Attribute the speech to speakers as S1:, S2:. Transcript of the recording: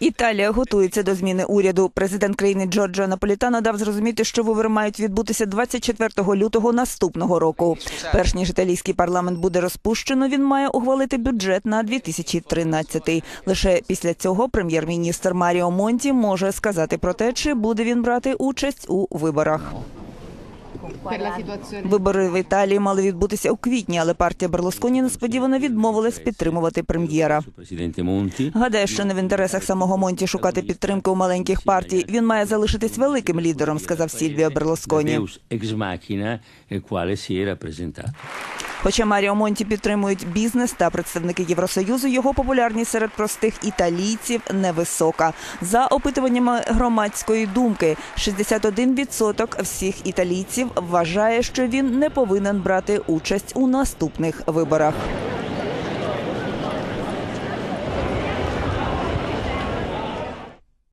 S1: Італія готується до зміни уряду. Президент країни Джорджо Наполітано дав зрозуміти, що вибори мають відбутися 24 лютого наступного року. Перш ніж італійський парламент буде розпущено, він має ухвалити бюджет на 2013. Лише після цього прем'єр-міністр Маріо Монті може сказати про те, чи буде він брати участь у виборах.
S2: Per la situazione
S1: Вибори в Італії мали відбутися у квітні, але партія Берлосконі несподівано відмовилась підтримувати прем'єра. Гадає, що не в інтересах самого Монті шукати підтримки у маленьких партій. Він має залишитись великим лідером, сказав Сільвіо Берлусконі. Хоча Маріо Монті підтримують бізнес та представники Євросоюзу, його популярність серед простих італійців невисока. За опитуваннями громадської думки, 61% всіх італійців вважає, що він не повинен брати участь у наступних виборах.